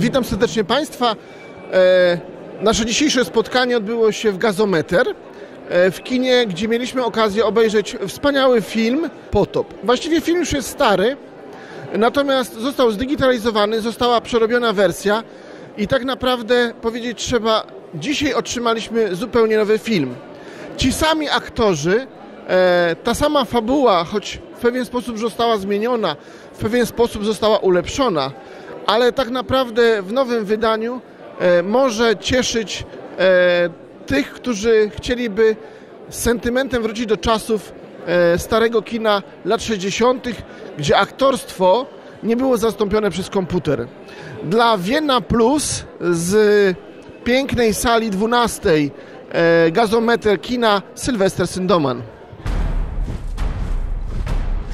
Witam serdecznie Państwa. E, nasze dzisiejsze spotkanie odbyło się w Gazometer, e, w kinie, gdzie mieliśmy okazję obejrzeć wspaniały film Potop. Właściwie film już jest stary, natomiast został zdigitalizowany, została przerobiona wersja i tak naprawdę powiedzieć trzeba, dzisiaj otrzymaliśmy zupełnie nowy film. Ci sami aktorzy, e, ta sama fabuła, choć w pewien sposób została zmieniona, w pewien sposób została ulepszona, ale tak naprawdę w nowym wydaniu e, może cieszyć e, tych, którzy chcieliby z sentymentem wrócić do czasów e, starego kina lat 60., gdzie aktorstwo nie było zastąpione przez komputer. Dla Vienna Plus z pięknej sali 12 e, gazometer kina Sylwester Syndoman.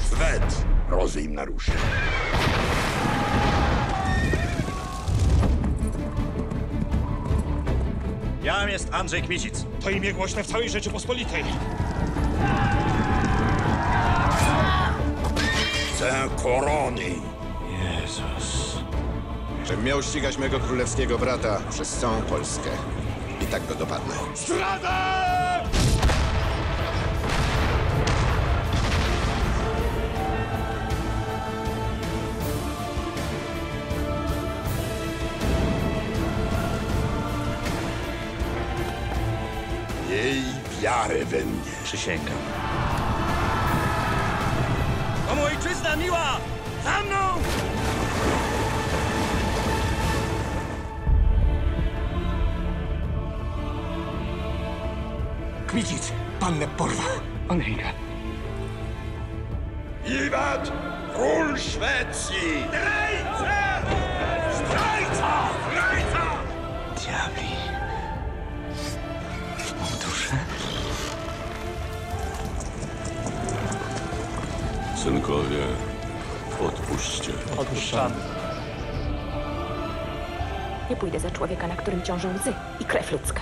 Szwed rozejm naruszy. Jam jest Andrzej Kmicic. To imię głośne w całej Rzeczypospolitej. Chcę korony. Jezus. Żebym miał ścigać mego królewskiego brata przez całą Polskę. I tak go dopadnę. Jej wiarę we mnie. Przysięgam. To ojczyzna miła! Za mną! Kmicic, pannę porwał. Onejka. Iwat, król Szwecji! Zdrajca! Synkowie, odpuśćcie. Nie pójdę za człowieka, na którym ciążą łzy i krew ludzka.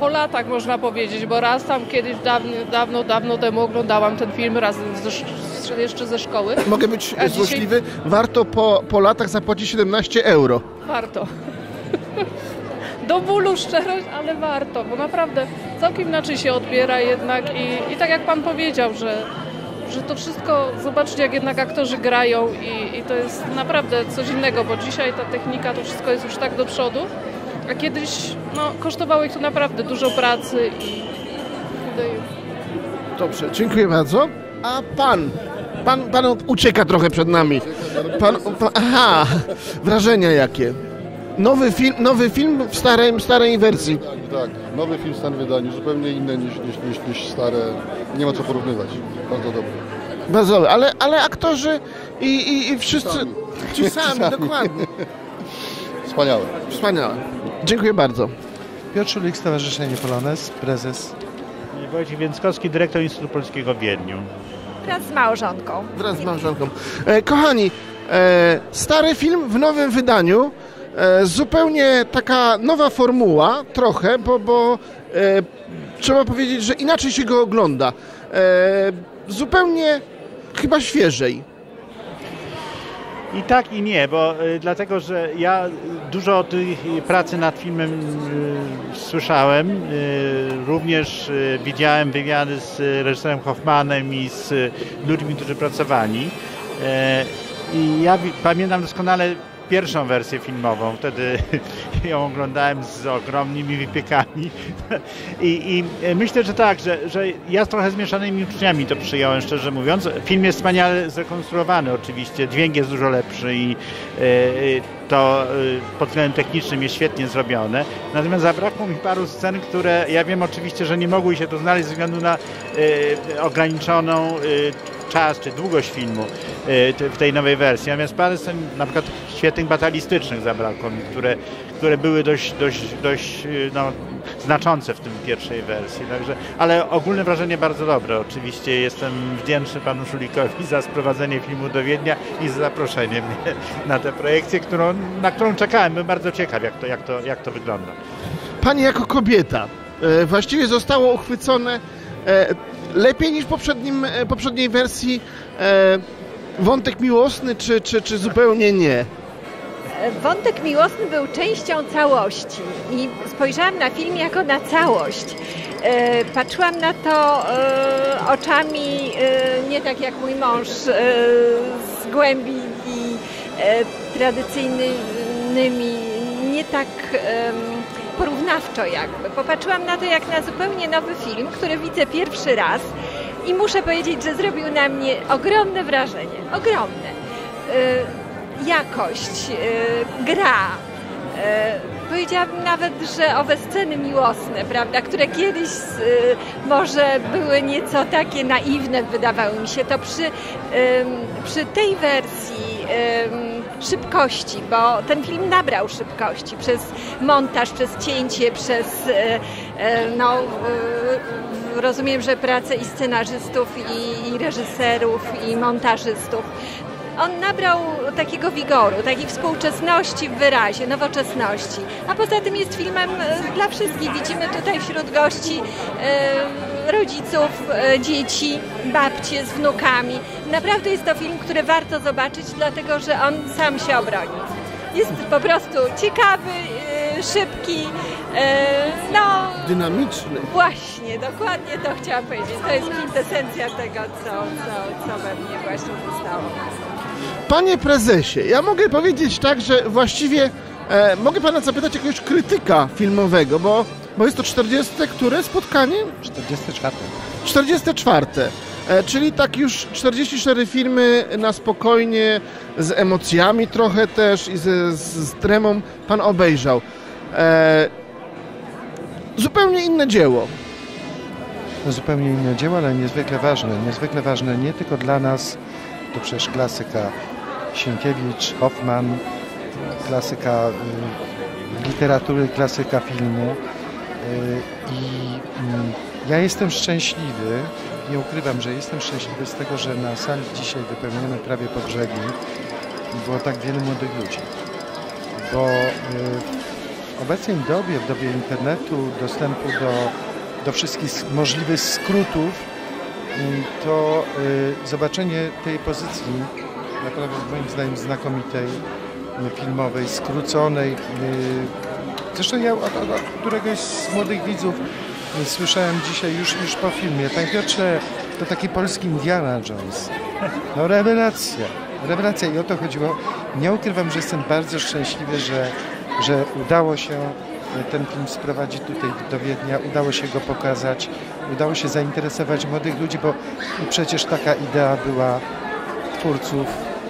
Po, latach, można powiedzieć, bo raz tam kiedyś dawno, dawno, dawno temu oglądałam ten film razem ze, sz- jeszcze ze szkoły. Mogę być A dzisiaj- złośliwy? Warto po, po latach zapłacić 17 euro. Warto. Do bólu szczerość, ale warto, bo naprawdę całkiem inaczej się odbiera jednak i, i tak jak Pan powiedział, że, że to wszystko, zobaczcie jak jednak aktorzy grają i, i to jest naprawdę coś innego, bo dzisiaj ta technika, to wszystko jest już tak do przodu, a kiedyś no, kosztowało ich to naprawdę dużo pracy i tutaj Dobrze, dziękuję bardzo. A pan? Pan, pan ucieka trochę przed nami. Pan, pan, aha, wrażenia jakie? Nowy film, nowy film w starym, starej wersji. Tak, nowy film w stan wydaniu, zupełnie inny niż, niż, niż, niż stare. Nie ma co porównywać. Bardzo dobry. Bardzo dobry, ale, ale aktorzy i, i, i wszyscy ci sami, dokładnie. Wspaniałe. Wspaniałe. Dziękuję bardzo. Piotr Szulik, Stowarzyszenie Polones, prezes. Wojciech Więckowski, dyrektor Instytutu Polskiego w Wiedniu. Wraz z małżonką. Wraz z małżonką. E, kochani, e, stary film w nowym wydaniu. E, zupełnie taka nowa formuła, trochę, bo, bo e, trzeba powiedzieć, że inaczej się go ogląda. E, zupełnie chyba świeżej. I tak i nie, bo y, dlatego, że ja dużo o tej pracy nad filmem y, słyszałem. Y, również widziałem wywiady z reżyserem Hoffmanem i z ludźmi, którzy pracowali. E, I ja pamiętam doskonale pierwszą wersję filmową. Wtedy ją oglądałem z ogromnymi wypiekami. I, I, myślę, że tak, że, że ja z trochę zmieszanymi uczniami to przyjąłem, szczerze mówiąc. Film jest wspaniale zrekonstruowany oczywiście, dźwięk jest dużo lepszy i y, to y, pod względem technicznym jest świetnie zrobione. Natomiast zabrakło mi paru scen, które ja wiem oczywiście, że nie mogły się tu znaleźć ze względu na ograniczoną czas czy długość filmu w tej nowej wersji. Natomiast parę scen na przykład świetnych batalistycznych zabrakło mi, które, które były dość, dość, dość no, znaczące w tym pierwszej wersji. Także, ale ogólne wrażenie bardzo dobre. Oczywiście jestem wdzięczny panu Szulikowi za sprowadzenie filmu do Wiednia i za zaproszenie mnie na tę projekcję, którą, na którą czekałem. Byłem bardzo ciekaw, jak to, jak to, jak to wygląda. Pani jako kobieta e, właściwie zostało uchwycone e, lepiej niż poprzednim, e, poprzedniej wersji wątek miłosny, czy, czy, czy zupełnie nie? Wątek miłosny był częścią całości i spojrzałam na film jako na całość. E, patrzyłam na to e, oczami e, nie tak jak mój mąż z głębi i tradycyjnymi, nie tak porównawczo jakby. Popatrzyłam na to jak na zupełnie nowy film, który widzę pierwszy raz i muszę powiedzieć, że zrobił na mnie ogromne wrażenie. Ogromne jakość, y, gra. Y, powiedziałabym nawet, że owe sceny miłosne, prawda, które kiedyś y, może były nieco takie naiwne, wydawały mi się, to przy, przy tej wersji szybkości, bo ten film nabrał szybkości przez montaż, przez cięcie, przez no, rozumiem, że pracę i scenarzystów, i, reżyserów, i montażystów on nabrał takiego wigoru, takiej współczesności w wyrazie, nowoczesności. A poza tym jest filmem e, dla wszystkich. Widzimy tutaj wśród gości e, rodziców, e, dzieci, babcie z wnukami. Naprawdę jest to film, który warto zobaczyć, dlatego że on sam się obroni. Jest po prostu ciekawy, szybki, no... Dynamiczny. Właśnie, dokładnie to chciałam powiedzieć. To jest kwintesencja tego, co, co, co we mnie właśnie zostało. Panie prezesie, ja mogę powiedzieć tak, że właściwie e, mogę pana zapytać jakiegoś krytyka filmowego, bo, bo jest to 40. które spotkanie? 44. 44. E, czyli tak już 44 filmy na spokojnie, z emocjami trochę też i z, z tremą pan obejrzał. E, zupełnie inne dzieło. No, zupełnie inne dzieło, ale niezwykle ważne. Niezwykle ważne nie tylko dla nas, to przecież klasyka Sienkiewicz, Hoffman, klasyka y, literatury, klasyka filmu. Y, I mm, ja jestem szczęśliwy, nie ukrywam, że jestem szczęśliwy z tego, że na sali dzisiaj wypełnione prawie po brzegi było tak wiele młodych ludzi. Bo y, w obecnej dobie, w dobie internetu, dostępu do, do wszystkich możliwych skrótów, to zobaczenie tej pozycji naprawdę moim zdaniem znakomitej, filmowej, skróconej. Zresztą ja od, od, od któregoś z młodych widzów słyszałem dzisiaj już, już po filmie. Panie Piotrze, to taki polski Indiana Jones. No rewelacja, rewelacja i o to chodziło. Nie ukrywam, że jestem bardzo szczęśliwy, że, że udało się ten film sprowadzić tutaj do Wiednia, udało się go pokazać, udało się zainteresować młodych ludzi, bo przecież taka idea była twórców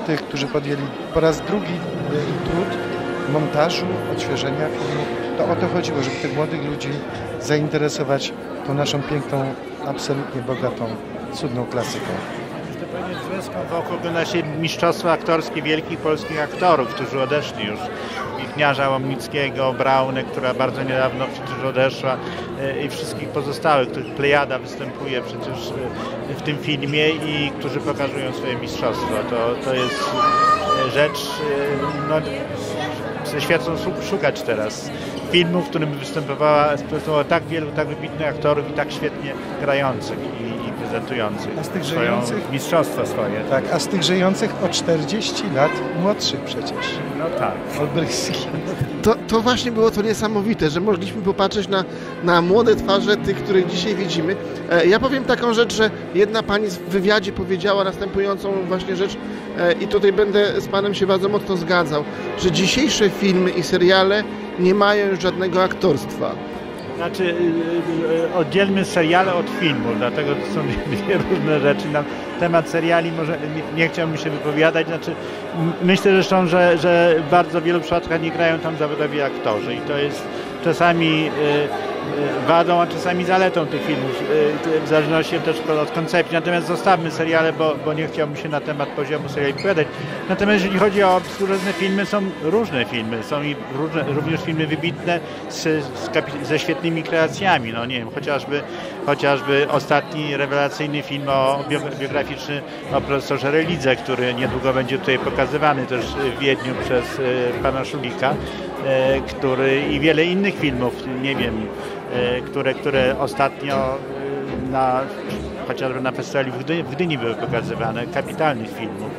tych, którzy podjęli po raz drugi e, trud montażu, odświeżenia filmu. To o to chodziło, żeby tych młodych ludzi zainteresować tą naszą piękną, absolutnie bogatą, cudną klasyką. Związką wokół nasze mistrzostwa aktorskie wielkich polskich aktorów, którzy odeszli już. Wichniarza Łomnickiego, Braunę, która bardzo niedawno przecież odeszła e, i wszystkich pozostałych, których Plejada występuje przecież e, w tym filmie i którzy pokazują swoje mistrzostwa. To, to jest e, rzecz, no, świecą szukać teraz filmu, w którym występowało tak wielu, tak wybitnych aktorów i tak świetnie grających. I reprezentujących A z tych swoją, żyjących? mistrzostwo swoje. Tak, a z tych żyjących o 40 lat młodszych przecież. No tak. Olbrychski. To, to właśnie było to niesamowite, że mogliśmy popatrzeć na, na młode twarze tych, których dzisiaj widzimy. E, ja powiem taką rzecz, że jedna pani w wywiadzie powiedziała następującą właśnie rzecz e, i tutaj będę z panem się bardzo mocno zgadzał, że dzisiejsze filmy i seriale nie mają już żadnego aktorstwa. Znaczy, y, y, oddzielmy seriale od filmu, dlatego to są dwie różne rzeczy. Na temat seriali może nie, nie chciałbym się wypowiadać. Znaczy, myślę zresztą, że, że w bardzo wielu przypadkach nie grają tam zawodowi aktorzy i to jest czasami y, y, wadą, a czasami zaletą tych filmów, y, w zależności też od koncepcji. Natomiast zostawmy seriale, bo, bo nie chciałbym się na temat poziomu seriali wypowiadać. Natomiast jeżeli chodzi o różne filmy, są różne filmy. Są i różne, również filmy wybitne z, z ze świetnymi kreacjami. No nie wiem, chociażby, chociażby ostatni rewelacyjny film o, bio- biograficzny o profesorze Relidze, który niedługo będzie tutaj pokazywany też w Wiedniu przez pana Szulika, który i wiele innych filmów, nie wiem, które, które ostatnio e, na, chociażby na festiwalu w Gdyni, w Gdyni były pokazywane, kapitalnych filmów.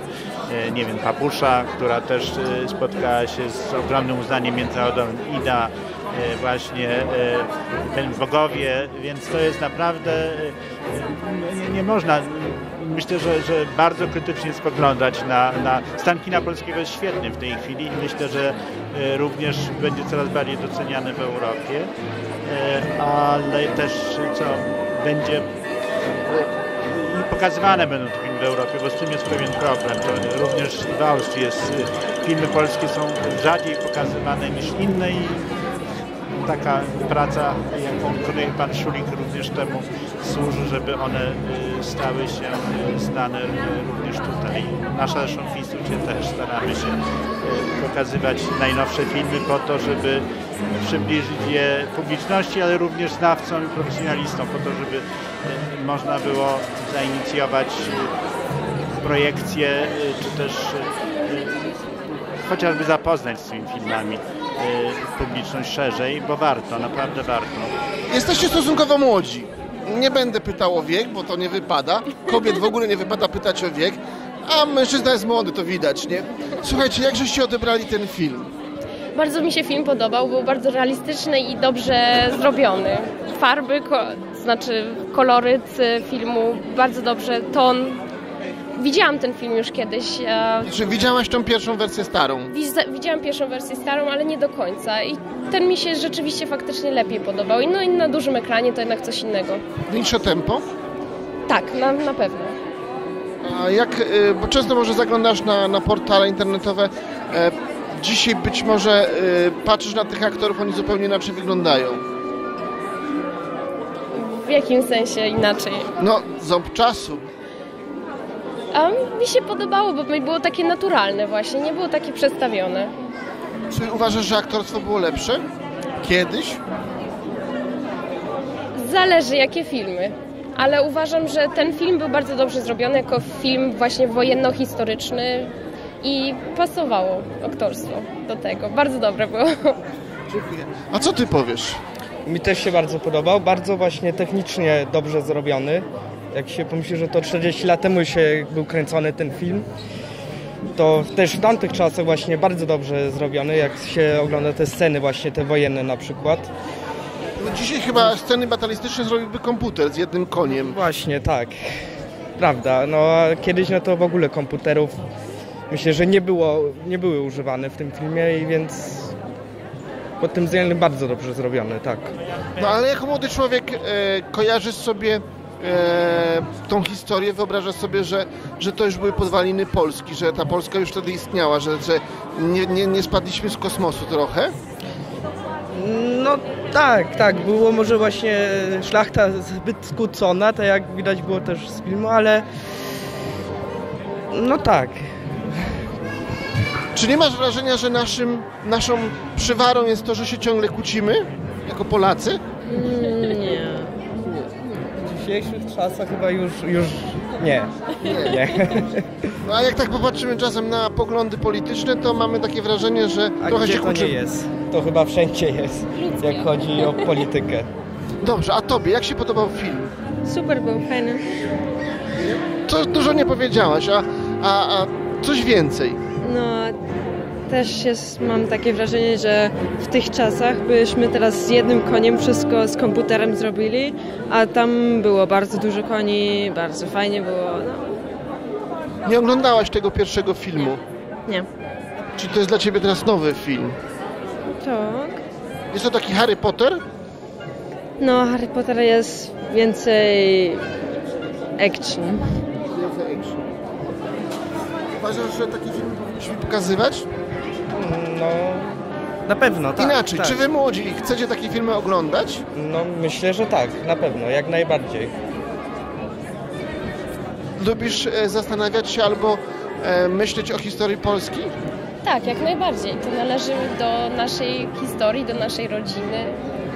E, Nie wiem, Papusza, która też e, spotkała się z ogromnym uznaniem międzynarodowym, Ida, e, właśnie e, ten Bogowie, więc to jest naprawdę, e, nie, nie można, myślę, że, że bardzo krytycznie spoglądać na, na stan kina polskiego jest świetny w tej chwili i myślę, że e, również będzie coraz bardziej doceniany w Europie, E, ale też co będzie i pokazywane będą te filmy w Europie, bo z tym jest pewien problem. To również w Austrii jest, y, filmy polskie są rzadziej pokazywane niż inne i taka praca, jaką wykonuje pan Szulik również temu służy, żeby one y, stały się znane również tutaj. Nasza zresztą w też staramy się pokazywać najnowsze filmy po to, żeby przybliżyć je publiczności, ale również znawcom i profesjonalistom, po to, żeby y, można było zainicjować y, projekcje, y, czy też chociażby zapoznać z tymi filmami publiczność szerzej, bo warto, naprawdę warto. Jesteście stosunkowo młodzi. Nie będę pytał o wiek, bo to nie wypada. Kobiet w ogóle nie wypada pytać o wiek, a mężczyzna jest młody, to widać, nie? Słuchajcie, jak żeście odebrali ten film? Bardzo mi się film podobał, był bardzo realistyczny i dobrze zrobiony. Farby, ko- znaczy koloryt filmu, bardzo dobrze, ton. Widziałam ten film już kiedyś. e, Czy widziałaś tą pierwszą wersję starą? Widziałam pierwszą wersję starą, ale nie do końca. I ten mi się rzeczywiście faktycznie lepiej podobał. I no i na dużym ekranie to jednak coś innego. Większe tempo? Tak, na, na pewno. A jak, y, bo często może zaglądasz na, na portale internetowe, e, dzisiaj być może y, patrzysz na tych aktorów, oni zupełnie inaczej wyglądają. W jakim sensie inaczej? No, ząb czasu. A mi się podobało, bo było takie naturalne właśnie, nie było takie przestawione. Czy uważasz, że aktorstwo było lepsze? Kiedyś? Zależy jakie filmy. Ale uważam, że ten film był bardzo dobrze zrobiony jako film właśnie wojenno-historyczny i pasowało aktorstwo do tego. Bardzo dobre było. A co ty powiesz? Mi też się bardzo podobał, bardzo właśnie technicznie dobrze zrobiony. Jak się pomyśli, że to 40 lat temu się był kręcony ten film, to też w tamtych czasach właśnie bardzo dobrze zrobiony, jak się ogląda te sceny właśnie, te wojenne na przykład. No dzisiaj chyba sceny batalistyczne zrobiłby komputer z jednym koniem. Właśnie, tak. Prawda, no a kiedyś no to w ogóle komputerów myślę, że nie było, nie były używane w tym filmie i więc pod tym względem bardzo dobrze zrobione, tak. No ale jako młody człowiek e, kojarzysz sobie e, tą historię, wyobrażasz sobie, że, że to już były podwaliny Polski, że ta Polska już wtedy istniała, że, że nie, nie, nie spadliśmy z kosmosu trochę? No tak, tak, było może właśnie szlachta zbyt skłócona, tak jak widać było też z filmu, ale no tak. Czy nie masz wrażenia, że naszym, naszą przywarą jest to, że się ciągle kłócimy jako Polacy? Nie. W dzisiejszych czasach chyba już, już nie. Nie. No a jak tak popatrzymy czasem na poglądy polityczne, to mamy takie wrażenie, że A trochę gdzie się to nie kłócimy. jest? To chyba wszędzie jest, jak chodzi o politykę. Dobrze, a tobie jak się podobał film? super był, fajny. Co dużo nie powiedziałaś, a, a, a coś więcej. No, też jest, mam takie wrażenie, że w tych czasach byśmy teraz z jednym koniem wszystko z komputerem zrobili, a tam było bardzo dużo koni, bardzo fajnie było. No, Nie oglądałaś tego pierwszego filmu. nie. Czy to jest dla ciebie teraz nowy film? Tak. Jest to taki Harry Potter? No, Harry Potter jest więcej action. Uważasz, że taki film pokazywać? No, na pewno, tak. Inaczej, tak. czy wy młodzi chcecie takie filmy oglądać? No, myślę, że tak, na pewno, jak najbardziej. Lubisz e, zastanawiać się albo e, myśleć o historii Polski? Tak, jak najbardziej. To należy do naszej historii, do naszej rodziny.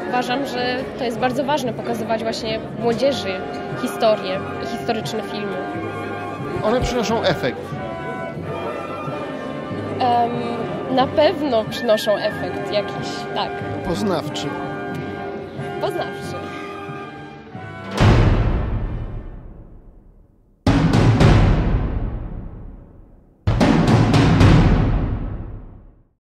Uważam, że to jest bardzo ważne pokazywać właśnie młodzieży historię i historyczne filmy. One przynoszą efekt. Em, na pewno przynoszą efekt jakiś, tak, Poznawczy. poznawczy.